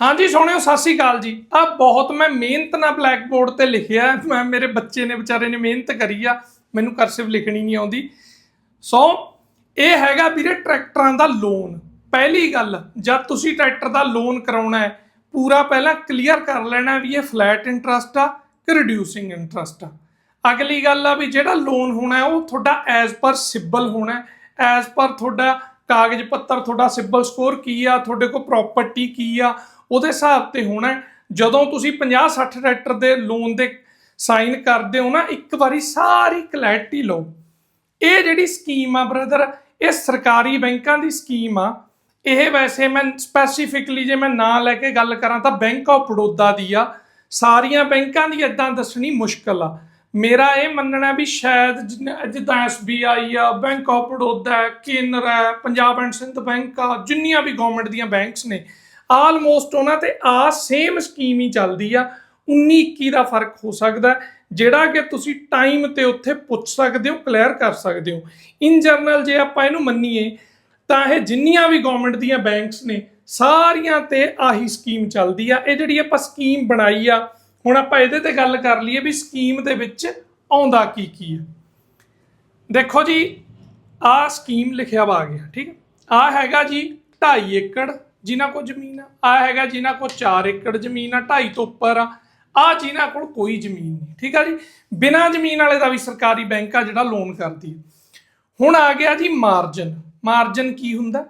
ਹਾਂਜੀ ਸੋਹਣਿਓ ਸਤਿ ਸ਼੍ਰੀ ਅਕਾਲ ਜੀ। ਆ ਬਹੁਤ ਮੈਂ ਮਿਹਨਤ ਨਾਲ ਬਲੈਕ ਬੋਰਡ ਤੇ ਲਿਖਿਆ ਮੈਂ, ਮੇਰੇ ਬੱਚੇ ਨੇ, ਵਿਚਾਰੇ ਨੇ ਮਿਹਨਤ ਕਰੀ ਆ। ਮੈਨੂੰ ਕਰਸਿਵ ਲਿਖਣੀ ਨਹੀਂ ਆਉਂਦੀ। ਸੋ ਇਹ ਹੈਗਾ ਵੀਰੇ ਟਰੈਕਟਰਾਂ ਦਾ ਲੋਨ ਪਹਿਲੀ ਗੱਲ, ਜਦ ਤੁਸੀਂ ਟਰੈਕਟਰ ਦਾ ਲੋਨ ਕਰਾਉਣਾ ਹੈ, ਪੂਰਾ ਪਹਿਲਾਂ ਕਲੀਅਰ ਕਰ ਲੈਣਾ ਵੀ ਇਹ ਫਲੈਟ ਇੰਟਰਸਟ ਆ ਕਿ ਰਿਡਿਊਸਿੰਗ ਇੰਟਰਸਟ ਆ। ਅਗਲੀ ਗੱਲ ਆ ਵੀ ਜਿਹੜਾ ਲੋਨ ਹੋਣਾ ਉਹ ਤੁਹਾਡਾ ਐਜ਼ ਪਰ ਸਿਬਲ ਹੋਣਾ ਐਜ਼ ਪਰ ਤੁਹਾਡਾ ਕਾਗਜ਼ ਪੱਤਰ, ਤੁਹਾਡਾ ਸਿਬਲ ਸਕੋਰ ਕੀ ਆ, ਤੁਹਾਡੇ ਕੋਲ ਪ੍ਰਾਪਰਟੀ ਕੀ ਆ, ਉਹਦੇ ਹਿਸਾਬ ਤੇ ਹੋਣਾ ਜਦੋਂ ਤੁਸੀਂ 50 60 ਟਰੈਕਟਰ ਦੇ ਲੋਨ ਦੇ ਸਾਈਨ ਕਰਦੇ ਹੋ ਨਾ, ਇੱਕ ਵਾਰੀ ਸਾਰੀ ਕਲੈਰਟੀ ਲਓ। ਇਹ ਜਿਹੜੀ ਸਕੀਮ ਆ ਬ੍ਰਦਰ ਇਹ ਸਰਕਾਰੀ ਬੈਂਕਾਂ ਦੀ ਸਕੀਮ ਆ। ਇਹ ਵੈਸੇ ਮੈਂ ਸਪੈਸੀਫਿਕਲੀ ਜੇ ਮੈਂ ਨਾਂ ਲੈ ਕੇ ਗੱਲ ਕਰਾਂ ਤਾਂ ਬੈਂਕ ਆਫ ਬੜੌਦਾ ਦੀ ਆ। ਸਾਰੀਆਂ ਬੈਂਕਾਂ ਦੀ ਇਦਾਂ ਦੱਸਣੀ ਮੁਸ਼ਕਲ ਆ। ਮੇਰਾ ਇਹ ਮੰਨਣਾ ਵੀ ਸ਼ਾਇਦ ਜਿੰਨ- ਜਿੱਦਾਂ ਐਸਬੀਆਈ ਆ ਬੈਂਕ ਆਫ ਬੜੌਦਾ ਹੈ, ਕੇਨਰ ਹੈ, ਪੰਜਾਬ ਐਂਡ ਸਿੰਧ ਬੈਂਕ ਆ, ਜਿੰਨੀਆਂ ਵੀ ਗਵਰਨਮੈਂਟ ਦੀਆਂ ਬੈਂਕਸ ਨੇ ਆਲਮੋਸਟ ਉਹਨਾਂ ਤੇ ਆ ਸੇਮ ਸਕੀਮ ਹੀ ਚੱਲਦੀ ਆ 19 21 ਦਾ ਫ਼ਰਕ ਹੋ ਸਕਦਾ ਜਿਹੜਾ ਕਿ ਤੁਸੀਂ ਟਾਈਮ ਤੇ ਉੱਥੇ ਪੁੱਛ ਸਕਦੇ ਹੋ ਕਲੀਅਰ ਕਰ ਸਕਦੇ ਹੋ। ਇਨ ਜਨਰਲ ਜੇ ਆਪਾਂ ਇਹਨੂੰ ਮੰਨੀਏ, ਤਾਂ ਇਹ ਜਿੰਨੀਆਂ ਵੀ ਗਵਰਨਮੈਂਟ ਦੀਆਂ ਬੈਂਕਸ ਨੇ, ਸਾਰੀਆਂ ਤੇ ਆਹੀ ਸਕੀਮ ਚੱਲਦੀ ਆ, ਇਹ ਜਿਹੜੀ ਆਪਾਂ ਸਕੀਮ ਬਣਾਈ ਆ ਹੁਣ ਆਪਾਂ ਇਹਦੇ ਤੇ ਗੱਲ ਕਰ ਲਈਏ ਵੀ ਸਕੀਮ ਦੇ ਵਿੱਚ ਆਉਂਦਾ ਕੀ ਕੀ ਹੈ। ਦੇਖੋ ਜੀ, ਆ ਸਕੀਮ ਲਿਖਿਆ ਵਾ ਆ ਗਿਆ, ਠੀਕ ਆ ਹੈਗਾ ਜੀ 2.5 ਏਕੜ ਜਿਨ੍ਹਾਂ ਕੋਲ ਜ਼ਮੀਨ ਆ ਆ ਹੈਗਾ ਜਿਨ੍ਹਾਂ ਕੋਲ 4 ਏਕੜ ਜ਼ਮੀਨ ਆ 2.5 ਤੋਂ ਉੱਪਰ ਆ। ਆ ਜਿਨ੍ਹਾਂ ਕੋਲ ਕੋਈ ਜ਼ਮੀਨ ਨਹੀਂ, ਠੀਕ ਆ ਜੀ। ਬਿਨਾਂ ਜ਼ਮੀਨ ਵਾਲੇ ਦਾ ਵੀ ਸਰਕਾਰੀ ਬੈਂਕ ਆ ਜਿਹੜਾ ਲੋਨ ਕਰਦੀ ਹੈ। ਹੁਣ ਆ ਗਿਆ ਜੀ ਮਾਰਜਨ ਮਾਰਜਨ ਕੀ ਹੁੰਦਾ?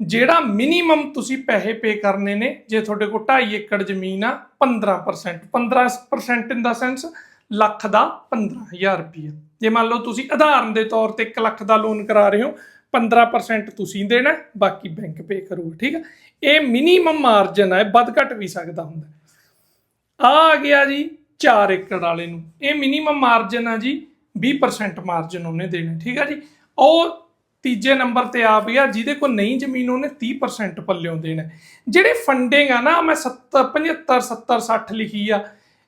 ਜਿਹੜਾ ਮਿਨੀਮਮ ਤੁਸੀਂ ਪੈਸੇ ਪੇ ਕਰਨੇ ਨੇ, ਜੇ ਤੁਹਾਡੇ ਕੋਲ 2.5 ਏਕੜ ਜ਼ਮੀਨ ਆ 15% 15% ਇਨ ਦਾ ਸੈਂਸ ਲੱਖ ਦਾ 15000 ਰੁਪਏ ਜੇ ਮੰਨ ਲਓ ਤੁਸੀਂ ਉਦਾਹਰਨ ਦੇ ਤੌਰ ਤੇ 1 ਲੱਖ ਦਾ ਲੋਨ ਕਰਾ ਰਹੇ ਹੋ 15% ਤੁਸੀਂ ਦੇਣਾ, ਬਾਕੀ ਬੈਂਕ ਪੇ ਕਰੂਗਾ, ਠੀਕ ਹੈ ਇਹ ਮਿਨੀਮਮ ਮਾਰਜਨ ਹੈ ਵੱਧ ਘਟ ਵੀ ਸਕਦਾ ਹੁੰਦਾ। ਆ ਆ ਗਿਆ ਜੀ 4 ਏਕੜ ਵਾਲੇ ਨੂੰ। ਇਹ ਮਿਨੀਮਮ ਮਾਰਜਨ ਆ ਜੀ 20% ਮਾਰਜਨ ਉਹਨੇ ਦੇਣਾ, ਠੀਕ ਆ ਜੀ? ਉਹ ਤੀਜੇ ਨੰਬਰ ਤੇ ਆ ਗਿਆ ਜਿਹਦੇ ਕੋਲ ਨਹੀਂ ਜ਼ਮੀਨ, ਉਹਨੇ 30% ਪੱਲਿਓਂ ਦੇਣਾ ਜਿਹੜੇ ਫੰਡਿੰਗ ਆ ਨਾ, ਮੈਂ 70 75 70 60 ਲਿਖੀ ਆ।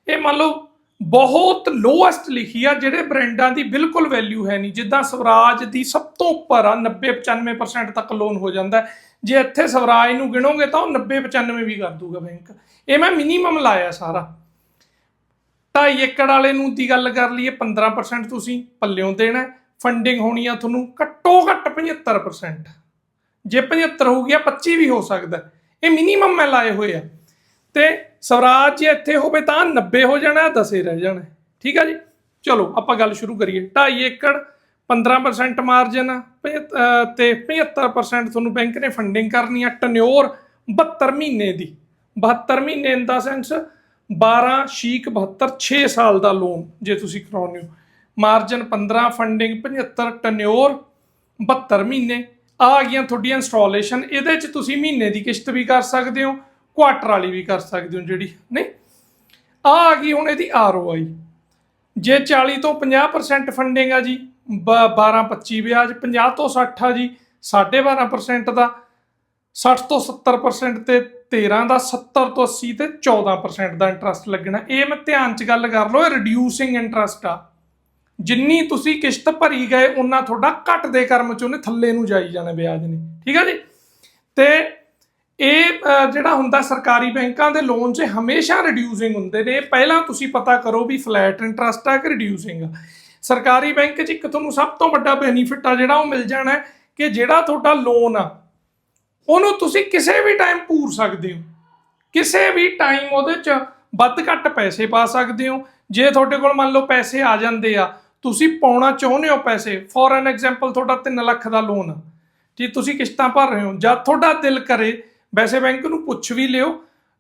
ਇਹ ਮੰਨ ਲਓ ਬਹੁਤ ਲੋਐਸਟ ਲਿਖੀ ਆ, ਜਿਹੜੇ ਬ੍ਰਾਂਡਾਂ ਦੀ ਬਿਲਕੁਲ ਵੈਲਿਊ ਹੈ ਨਹੀਂ। ਜਿੱਦਾਂ ਸਵਰਾਜ ਦੀ ਸਭ ਤੋਂ ਉੱਪਰ ਆ 90 95% ਤੱਕ ਲੋਨ ਹੋ ਜਾਂਦਾ ਜੇ ਇੱਥੇ ਸਵਰਾਜ ਨੂੰ ਗਿਣੋਗੇ ਤਾਂ ਉਹ 90 95 ਵੀ ਕਰ ਦੂਗਾ ਬੈਂਕ ਇਹ ਮੈਂ ਮਿਨੀਮਮ ਲਾਇਆ ਸਾਰਾ। 2.5 ਏਕੜ ਵਾਲੇ ਨੂੰ ਦੀ ਗੱਲ ਕਰ ਲਈਏ 15% ਤੁਸੀਂ ਪੱਲਿਓਂ ਦੇਣਾ ਫੰਡਿੰਗ ਹੋਣੀ ਆ ਤੁਹਾਨੂੰ ਘੱਟੋ ਘੱਟ 75% ਜੇ 75 ਹੋ ਗਿਆ 25 ਵੀ ਹੋ ਸਕਦਾ। ਇਹ ਮਿਨੀਮਮ ਮੈਂ ਲਾਏ ਹੋਏ ਆ। ਤੇ ਸਵਰਾਜ ਜੇ ਇੱਥੇ ਹੋਵੇ ਤਾਂ 90 ਹੋ ਜਾਣਾ 10 ਰਹਿ ਜਾਣਾ। ਠੀਕ ਆ ਜੀ? ਚਲੋ, ਆਪਾਂ ਗੱਲ ਸ਼ੁਰੂ ਕਰੀਏ। 2.5 ਏਕੜ 15% ਮਾਰਜਨ ਆ। ਪਝੱਤ- ਅਹ ਤੇ 75% ਤੁਹਾਨੂੰ ਬੈਂਕ ਨੇ ਫੰਡਿੰਗ ਕਰਨੀ ਆ ਟਨਿਓਰ 72 ਮਹੀਨੇ ਦੀ। 72 ਮਹੀਨੇ ਇਨ ਦਾ ਸੈਂਸ 12 ਸ਼ੀਕ 72 6 ਸਾਲ ਦਾ ਲੋਨ ਜੇ ਤੁਸੀਂ ਕਰਾਉਂਦੇ ਹੋ। ਮਾਰਜਨ 15 ਫੰਡਿੰਗ 75 ਟਨਿਓਰ 72 ਮਹੀਨੇ, ਆ ਗਈਆਂ ਤੁਹਾਡੀਆਂ ਇੰਸਟਾਲੇਸ਼ਨ ਇਹਦੇ ਚ ਤੁਸੀਂ ਮਹੀਨੇ ਦੀ ਕਿਸ਼ਤ ਵੀ ਕਰ ਸਕਦੇ ਹੋ ਕੁਆਟਰ ਵਾਲੀ ਵੀ ਕਰ ਸਕਦੇ ਹੋ ਜਿਹੜੀ, ਨਹੀਂ? ਆ ਆ ਗਈ ਹੁਣ ਇਹਦੀ ਆਰਓਆਈ ਜੇ 40 ਤੋਂ 50% ਫੰਡਿੰਗ ਆ ਜੀ 12 25 ਵਿਆਜ 50 ਤੋਂ 60 ਆ ਜੀ 12.5% ਦਾ 60 ਤੋਂ 70% ਤੇ 13 ਦਾ 70 ਤੋਂ 80 ਤੇ 14% ਦਾ ਇੰਟਰਸਟ ਲੱਗਣਾ। ਇਹ ਮੈਂ ਧਿਆਨ ਚ ਗੱਲ ਕਰ ਲਓ, ਇਹ ਰਿਡਿਊਸਿੰਗ ਇੰਟਰਸਟ ਆ। ਜਿੰਨੀ ਤੁਸੀਂ ਕਿਸ਼ਤ ਭਰੀ ਗਏ ਉਹਨਾਂ ਤੁਹਾਡਾ ਘੱਟ ਦੇ ਕਰਮ ਚ ਉਹਨੇ ਥੱਲੇ ਨੂੰ ਜਾਈ ਜਾਣਾ ਵਿਆਜ ਨੇ। ਠੀਕ ਆ ਜੀ? ਤੇ ਇਹ ਜਿਹੜਾ ਹੁੰਦਾ ਸਰਕਾਰੀ ਬੈਂਕਾਂ ਦੇ ਲੋਨ 'ਚ ਹਮੇਸ਼ਾ ਰਿਡਿਊਸਿੰਗ ਹੁੰਦੇ ਨੇ। ਪਹਿਲਾਂ ਤੁਸੀਂ ਪਤਾ ਕਰੋ ਵੀ ਫਲੈਟ ਇੰਟਰਸਟ ਆ ਕਿ ਰਿਡਿਊਸਿੰਗ ਆ। ਸਰਕਾਰੀ ਬੈਂਕ 'ਚ ਇੱਕ ਤੁਹਾਨੂੰ ਸਭ ਤੋਂ ਵੱਡਾ ਬੈਨੀਫਿਟ ਆ ਜਿਹੜਾ ਉਹ ਮਿਲ ਜਾਣਾ ਕਿ ਜਿਹੜਾ ਤੁਹਾਡਾ ਲੋਨ ਆ, ਉਹਨੂੰ ਤੁਸੀਂ ਕਿਸੇ ਵੀ ਟਾਈਮ ਪੂਰ ਸਕਦੇ ਹੋ। ਕਿਸੇ ਵੀ ਟਾਈਮ ਉਹਦੇ 'ਚ ਵੱਧ ਘੱਟ ਪੈਸੇ ਪਾ ਸਕਦੇ ਹੋ। ਜੇ ਤੁਹਾਡੇ ਕੋਲ ਮੰਨ ਲਓ ਪੈਸੇ ਆ ਜਾਂਦੇ ਆ ਤੁਸੀਂ ਪਾਉਣਾ ਚਾਹੁੰਦੇ ਹੋ ਪੈਸੇ। ਫੋਰ ਐਨ ਐਗਜ਼ਾਮਪਲ ਤੁਹਾਡਾ 3 ਲੱਖ ਦਾ ਲੋਨ ਆ ਤੁਸੀਂ ਕਿਸ਼ਤਾਂ ਭਰ ਰਹੇ ਹੋ ਜਦ ਤੁਹਾਡਾ ਦਿਲ ਕਰੇ, ਵੈਸੇ ਬੈਂਕ ਨੂੰ ਪੁੱਛ ਵੀ ਲਿਓ।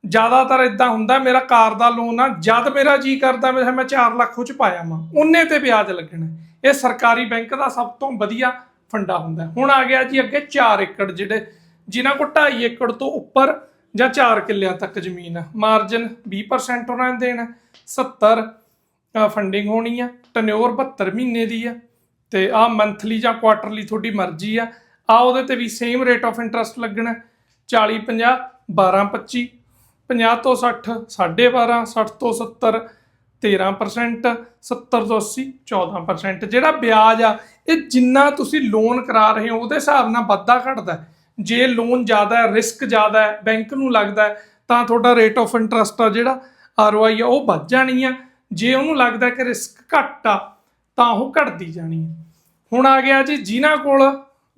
ਜ਼ਿਆਦਾਤਰ ਇਦਾਂ ਹੁੰਦਾ, ਮੇਰਾ ਕਾਰ ਦਾ ਲੋਨ ਆ, ਜਦ ਮੇਰਾ ਜੀ ਕਰਦਾ, ਮੈਂ ਮੈਂ 4 ਲੱਖ ਉਹ ਪਾਇਆ ਮਾਂ ਉਹਨੇ ਤੇ ਵਿਆਜ ਲੱਗਣਾ। ਇਹ ਸਰਕਾਰੀ ਬੈਂਕ ਦਾ ਸਭ ਤੋਂ ਵਧੀਆ ਫੰਡਾ ਹੁੰਦਾ। ਹੁਣ ਆ ਗਿਆ ਜੀ ਅੱਗੇ 4 ਏਕੜ ਜਿਹੜੇ, ਜਿਨ੍ਹਾਂ ਕੋਲ 2.5 ਏਕੜ ਤੋਂ ਉੱਪਰ ਜਾਂ 4 ਕਿੱਲਿਆਂ ਤੱਕ ਜ਼ਮੀਨ ਆ। ਮਾਰਜਨ 20% ਉਹਨਾਂ ਨੇ ਦੇਣਾ 70 ਫੰਡਿੰਗ ਹੋਣੀ ਆ ਟਨਿਓਰ 72 ਮਹੀਨੇ ਦੀ ਆ, ਤੇ ਆ ਮੰਥਲੀ ਜਾਂ ਕੁਆਟਰਲੀ ਤੁਹਾਡੀ ਮਰਜ਼ੀ ਆ। ਆ ਉਹਦੇ ਤੇ ਵੀ ਸੇਮ ਰੇਟ ਆਫ ਇੰਟਰਸਟ ਲੱਗਣਾ 40 50 12 25 50 ਤੋਂ 60 12.5 60 ਤੋਂ 70 13% 70 ਤੋਂ 80 14% ਜਿਹੜਾ ਵਿਆਜ ਆ, ਇਹ ਜਿੰਨਾ ਤੁਸੀਂ ਲੋਨ ਕਰਾ ਰਹੇ ਹੋ, ਉਹਦੇ ਹਿਸਾਬ ਨਾਲ ਵੱਧਦਾ ਘਟਦਾ ਜੇ ਲੋਨ ਜ਼ਿਆਦਾ ਹੈ ਰਿਸਕ ਜ਼ਿਆਦਾ ਹੈ ਬੈਂਕ ਨੂੰ ਲੱਗਦਾ ਤਾਂ ਤੁਹਾਡਾ ਰੇਟ ਆਫ ਇੰਟਰਸਟ ਆ ਜਿਹੜਾ ਆਰਓਆਈ ਆ, ਉਹ ਵੱਧ ਜਾਣੀ ਆ। ਜੇ ਉਹਨੂੰ ਲੱਗਦਾ ਕਿ ਰਿਸਕ ਘੱਟ ਆ, ਤਾਂ ਉਹ ਘਟਦੀ ਜਾਣੀ ਹੈ। ਹੁਣ ਆ ਗਿਆ ਜੀ, ਜਿਨ੍ਹਾਂ ਕੋਲ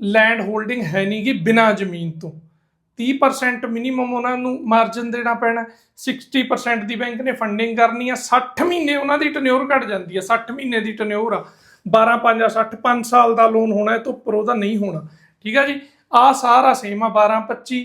ਲੈਂਡ ਹੋਲਡਿੰਗ ਹੈ ਨਹੀਂ ਗੀ ਬਿਨਾਂ ਜ਼ਮੀਨ ਤੋਂ 30% ਮਿਨੀਮਮ ਉਹਨਾਂ ਨੂੰ ਮਾਰਜਨ ਦੇਣਾ ਪੈਣਾ 60% ਦੀ ਬੈਂਕ ਨੇ ਫੰਡਿੰਗ ਕਰਨੀ ਆ 60 ਮਹੀਨੇ ਉਹਨਾਂ ਦੀ ਟਨਿਓਰ ਘਟ ਜਾਂਦੀ ਆ 60 ਮਹੀਨੇ ਦੀ ਟਨਿਓਰ ਆ। 12 5 60 5 ਸਾਲ ਦਾ ਲੋਨ ਹੋਣਾ ਇਹ ਤੋਂ ਉੱਪਰ ਉਹਦਾ ਨਹੀਂ ਹੋਣਾ। ਠੀਕ ਆ ਜੀ ਆ ਸਾਰਾ ਸੇਮ ਆ 12 25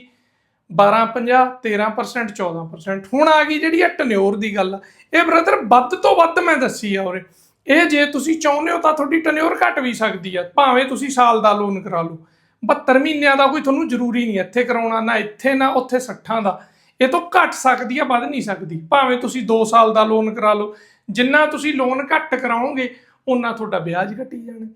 12 50 13% 14% ਹੁਣ ਆ ਗਈ ਜਿਹੜੀ ਆ ਟਨਿਓਰ ਦੀ ਗੱਲ ਆ। ਇਹ ਬ੍ਰਦਰ ਵੱਧ ਤੋਂ ਵੱਧ ਮੈਂ ਦੱਸੀ ਆ ਉਰੇ। ਇਹ ਜੇ ਤੁਸੀਂ ਚਾਹੁੰਦੇ ਹੋ ਤਾਂ ਤੁਹਾਡੀ ਟਨਿਓਰ ਘਟ ਵੀ ਸਕਦੀ ਆ। ਭਾਵੇਂ ਤੁਸੀਂ ਸਾਲ ਦਾ ਲੋਨ ਕਰਾ ਲਓ। 72 ਮਹੀਨਿਆਂ ਦਾ ਕੋਈ ਤੁਹਾਨੂੰ ਜ਼ਰੂਰੀ ਨਹੀਂ ਇੱਥੇ ਕਰਾਉਣਾ ਨਾ ਇੱਥੇ, ਨਾ ਉੱਥੇ 60 ਦਾ। ਇਹ ਤੋਂ ਘਟ ਸਕਦੀ ਆ, ਵੱਧ ਨਹੀਂ ਸਕਦੀ। ਭਾਵੇਂ ਤੁਸੀਂ 2 ਸਾਲ ਦਾ ਲੋਨ ਕਰਾ ਲਓ। ਜਿੰਨਾ ਤੁਸੀਂ ਲੋਨ ਘੱਟ ਕਰਾਓਗੇ ਉਹਨਾਂ ਤੁਹਾਡਾ ਵਿਆਜ ਘਟੀ ਜਾਣਾ।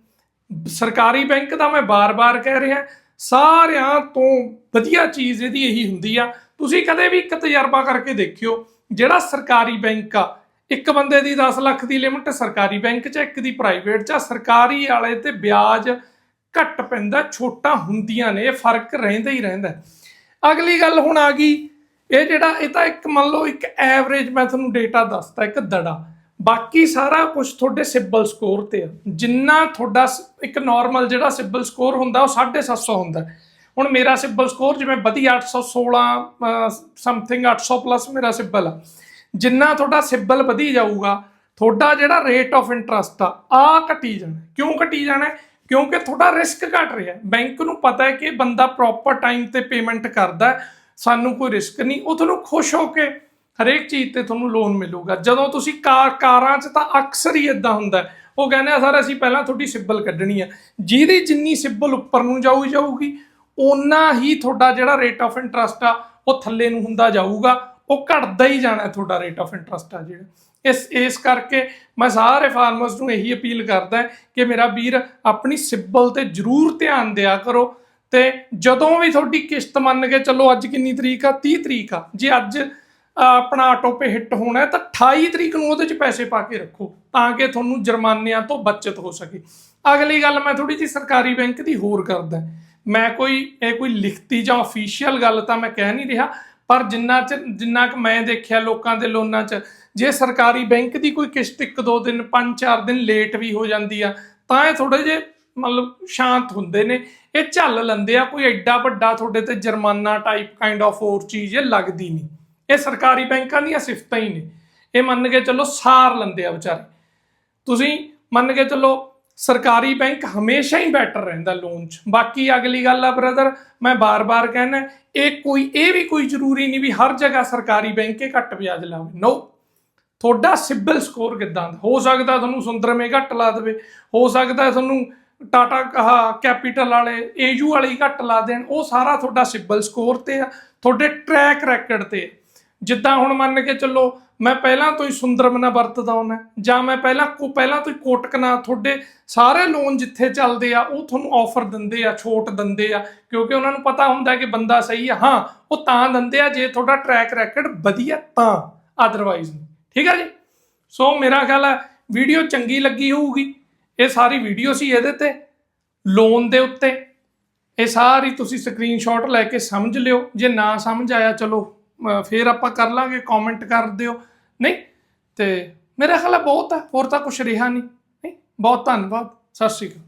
ਸਰਕਾਰੀ ਬੈਂਕ ਦਾ ਮੈਂ ਬਾਰ-ਬਾਰ ਕਹਿ ਰਿਹਾ। ਸਾਰਿਆਂ ਤੋਂ ਵਧੀਆ ਚੀਜ਼ ਇਹਦੀ ਇਹੀ ਹੁੰਦੀ ਆ ਤੁਸੀਂ ਕਦੇ ਵੀ ਇੱਕ ਤਜਰਬਾ ਕਰਕੇ ਦੇਖਿਓ, ਜਿਹੜਾ ਸਰਕਾਰੀ ਬੈਂਕ ਆ, ਇੱਕ ਬੰਦੇ ਦੀ 10 ਲੱਖ ਦੀ ਲਿਮਟ ਸਰਕਾਰੀ ਬੈਂਕ 'ਚ, ਇੱਕ ਦੀ ਪ੍ਰਾਈਵੇਟ 'ਚ ਆ। ਸਰਕਾਰੀ ਵਾਲੇ ਤੇ ਵਿਆਜ ਘੱਟ ਪੈਂਦਾ, ਛੋਟਾ ਹੁੰਦੀਆਂ ਨੇ, ਇਹ ਫ਼ਰਕ ਰਹਿੰਦਾ ਹੀ ਰਹਿੰਦਾ ਅਗਲੀ ਗੱਲ ਹੁਣ ਆ ਗਈ, ਇਹ ਜਿਹੜਾ, ਇਹ ਤਾਂ ਇੱਕ ਮੰਨ ਲਓ ਇੱਕ ਐਵਰੇਜ ਮੈਂ ਤੁਹਾਨੂੰ ਡੇਟਾ ਦੱਸਦਾ ਇੱਕ ਦੜਾ ਬਾਕੀ ਸਾਰਾ ਕੁਝ ਤੁਹਾਡੇ ਸਿਬਲ ਸਕੋਰ ਤੇ ਆ। ਜਿੰਨਾ ਤੁਹਾਡਾ ਸ- ਇੱਕ ਨਾਰਮਲ ਜਿਹੜਾ ਸਿਬਲ ਸਕੋਰ ਹੁੰਦਾ, ਉਹ 750 ਹੁੰਦਾ। ਹੁਣ ਮੇਰਾ ਸਿਬਲ ਸਕੋਰ ਜਿਵੇਂ ਵਧੀਆ 816 ਸਮਥਿੰਗ 800 ਪਲੱਸ ਮੇਰਾ ਸਿਬਲ ਆ। ਜਿੰਨਾ ਤੁਹਾਡਾ ਸਿਬਲ ਵਧੀ ਜਾਊਗਾ, ਤੁਹਾਡਾ ਜਿਹੜਾ ਰੇਟ ਆਫ ਇੰਟਰਸਟ ਆ ਆ ਘਟੀ ਜਾਣਾ। ਕਿਉਂ ਘਟੀ ਜਾਣਾ? ਕਿਉਂਕਿ ਤੁਹਾਡਾ ਰਿਸਕ ਘਟ ਰਿਹਾ। ਬੈਂਕ ਨੂੰ ਪਤਾ ਹੈ ਕਿ ਬੰਦਾ ਪ੍ਰੋਪਰ ਟਾਈਮ ਤੇ ਪੇਮੈਂਟ ਕਰਦਾ ਸਾਨੂੰ ਕੋਈ ਰਿਸਕ ਨਹੀਂ। ਉਹ ਤੁਹਾਨੂੰ ਖੁਸ਼ ਹੋ ਕੇ ਹਰੇਕ ਚੀਜ਼ ਤੇ ਤੁਹਾਨੂੰ ਲੋਨ ਮਿਲੂਗਾ। ਜਦੋਂ ਤੁਸੀਂ ਕਾਰ ਕਾਰਾਂ 'ਚ ਤਾਂ ਅਕਸਰ ਹੀ ਇਦਾਂ ਹੁੰਦਾ ਉਹ ਕਹਿੰਦੇ ਆ, ਸਰ, ਅਸੀਂ ਪਹਿਲਾਂ ਤੁਹਾਡੀ ਸਿਬਲ ਕੱਢਣੀ ਆ। ਜਿਹਦੀ ਜਿੰਨੀ ਸਿਬਲ ਉੱਪਰ ਨੂੰ ਜਾਊ ਜਾਊਗੀ, ਓਨਾ ਹੀ ਤੁਹਾਡਾ ਜਿਹੜਾ ਰੇਟ ਆਫ ਇੰਟਰਸਟ ਆ, ਉਹ ਥੱਲੇ ਨੂੰ ਹੁੰਦਾ ਜਾਊਗਾ। ਉਹ ਘਟਦਾ ਹੀ ਜਾਣਾ ਤੁਹਾਡਾ ਰੇਟ ਆਫ ਇੰਟਰਸਟ ਆ ਜਿਹੜਾ। ਇਸ ਇਸ ਕਰਕੇ ਮੈਂ ਸਾਰੇ ਫਾਰਮਰਸ ਨੂੰ ਇਹੀ ਅਪੀਲ ਕਰਦਾ ਕਿ ਮੇਰਾ ਵੀਰ ਆਪਣੀ ਸਿਬਲ ਤੇ ਜ਼ਰੂਰ ਧਿਆਨ ਦਿਆ ਕਰੋ ਤੇ ਜਦੋਂ ਵੀ ਤੁਹਾਡੀ ਕਿਸ਼ਤ ਮੰਨ ਕੇ ਚੱਲੋ ਅੱਜ ਕਿੰਨੀ ਤਰੀਕ ਆ? 30 ਤਰੀਕ ਆ। ਜੇ ਅੱਜ ਆਪਣਾ ਆਟੋਪੇ ਹਿੱਟ ਹੋਣਾ ਤਾਂ 28 ਤਰੀਕ ਨੂੰ ਉਹਦੇ 'ਚ ਪੈਸੇ ਪਾ ਕੇ ਰੱਖੋ, ਤਾਂ ਕਿ ਤੁਹਾਨੂੰ ਜੁਰਮਾਨਿਆਂ ਤੋਂ ਬਚਤ ਹੋ ਸਕੇ। ਅਗਲੀ ਗੱਲ ਮੈਂ ਥੋੜੀ ਜਿਹੀ ਸਰਕਾਰੀ ਬੈਂਕ ਦੀ ਹੋਰ ਕਰਦਾ। ਮੈਂ ਕੋਈ, ਇਹ ਕੋਈ ਲਿਖਤੀ ਜਾਂ ਅਫੀਸ਼ੀਅਲ ਗੱਲ ਤਾਂ ਮੈਂ ਕਹਿ ਨਹੀਂ ਰਿਹਾ, ਪਰ ਜਿੰਨਾ ਚ, ਜਿੰਨਾ ਕੁ ਮੈਂ ਦੇਖਿਆ ਲੋਕਾਂ ਦੇ ਲੋਨਾਂ 'ਚ, ਜੇ ਸਰਕਾਰੀ ਬੈਂਕ ਦੀ ਕੋਈ ਕਿਸ਼ਤ ਇੱਕ ਦੋ ਦਿਨ, ਪੰਜ ਚਾਰ ਦਿਨ ਲੇਟ ਵੀ ਹੋ ਜਾਂਦੀ ਆ, ਤਾਂ ਇਹ ਥੋੜੇ ਜੇ ਮਤਲਬ ਸ਼ਾਂਤ ਹੁੰਦੇ ਨੇ। ਇਹ ਝੱਲ ਲੈਂਦੇ ਆ, ਕੋਈ ਐਡਾ ਵੱਡਾ ਤੁਹਾਡੇ ਤੇ ਜੁਰਮਾਨਾ ਟਾਈਪ ਕਾਈਂਡ ਆਫ ਹੋਰ ਚੀਜ਼ ਲੱਗਦੀ ਨਹੀਂ। ਇਹ ਸਰਕਾਰੀ ਬੈਂਕਾਂ ਦੀਆਂ ਸਿਫਤਾਂ ਹੀ ਨੇ। ਇਹ ਮੰਨ ਕੇ ਚੱਲੋ ਸਾਰ ਲੈਂਦੇ ਆ ਵਿਚਾਰੇ। ਤੁਸੀਂ ਮੰਨ ਕੇ ਚੱਲੋ ਸਰਕਾਰੀ ਬੈਂਕ ਹਮੇਸ਼ਾ ਹੀ ਬੈਟਰ ਰਹਿੰਦਾ ਲੋਨ 'ਚ। ਬਾਕੀ ਅਗਲੀ ਗੱਲ ਆ ਬ੍ਰਦਰ ਮੈਂ ਬਾਰ-ਬਾਰ ਕਹਿੰਦਾ ਇਹ ਕੋਈ, ਇਹ ਵੀ ਕੋਈ ਜ਼ਰੂਰੀ ਨਹੀਂ ਵੀ ਹਰ ਜਗ੍ਹਾ ਸਰਕਾਰੀ ਬੈਂਕ ਹੀ ਘੱਟ ਵਿਆਜ ਲਾਵੇ। ਨੋ ਤੁਹਾਡਾ ਸਿਬਲ ਸਕੋਰ ਕਿਦਾਂ ਦਾ? ਹੋ ਸਕਦਾ ਤੁਹਾਨੂੰ ਸੁੰਦਰਮੇ ਘੱਟ ਲਾ ਦੇਵੇ। ਹੋ ਸਕਦਾ ਤੁਹਾਨੂੰ ਟਾਟਾ ਕਹਾ ਕੈਪੀਟਲ ਵਾਲੇ, ਏਯੂ ਵਾਲੇ ਘੱਟ ਲਾ ਦੇਣ। ਉਹ ਸਾਰਾ ਤੁਹਾਡਾ ਸਿਬਲ ਸਕੋਰ ਤੇ ਆ। ਤੁਹਾਡੇ ਟਰੈਕ ਰੈਕਡ ਤੇ ਜਿੱਦਾਂ ਹੁਣ ਮੰਨ ਕੇ ਚੱਲੋ, ਮੈਂ ਪਹਿਲਾਂ ਤੋਂ ਹੀ ਸੁੰਦਰਮ ਨਾਲ ਵਰਤਦਾ ਹਾਂ, ਜਾਂ ਮੈਂ ਪਹਿਲਾਂ ਕੋ, ਪਹਿਲਾਂ ਤੋਂ ਹੀ ਕੋਟਕ ਨਾਲ ਤੁਹਾਡੇ ਸਾਰੇ ਲੋਨ ਜਿੱਥੇ ਚੱਲਦੇ ਆ, ਉਹ ਤੁਹਾਨੂੰ ਆਫਰ ਦਿੰਦੇ ਆ, ਛੋਟ ਦਿੰਦੇ ਆ, ਕਿਉਂਕਿ ਉਹਨਾਂ ਨੂੰ ਪਤਾ ਹੁੰਦਾ ਕਿ ਬੰਦਾ ਸਹੀ ਆ। ਹਾਂ, ਉਹ ਤਾਂ ਦਿੰਦੇ ਆ, ਜੇ ਤੁਹਾਡਾ ਟਰੈਕ ਰੈਕਡ ਵਧੀਆ ਤਾਂ ਅਦਰਵਾਈਜ਼ ਨਹੀਂ। ਠੀਕ ਆ ਜੀ? ਸੋ ਮੇਰਾ ਖਿਆਲ ਹੈ ਵੀਡੀਓ ਚੰਗੀ ਲੱਗੀ ਹੋਊਗੀ। ਇਹ ਸਾਰੀ ਵੀਡੀਓ ਸੀ ਇਹਦੇ ਤੇ ਲੋਨ ਦੇ ਉੱਤੇ। ਇਹ ਸਾਰੀ ਤੁਸੀਂ ਸਕਰੀਨਸ਼ਾਟ ਲੈ ਕੇ ਸਮਝ ਲਿਓ। ਜੇ ਨਾ ਸਮਝ ਆਇਆ, ਚਲੋ ਫੇਰ ਆਪਾਂ ਕਰ ਲਾਂਗੇ ਕਮੈਂਟ ਕਰ ਦਿਓ। ਨਹੀਂ, ਤੇ ਮੇਰਾ ਖਿਆਲ ਹੈ ਬਹੁਤ ਹੈ ਹੋਰ ਤਾਂ ਕੁਝ ਰਿਹਾ ਨਹੀਂ। ਨਹੀਂ, ਬਹੁਤ ਧੰਨਵਾਦ, ਸਤਿ ਸ਼੍ਰੀ ਅਕਾਲ।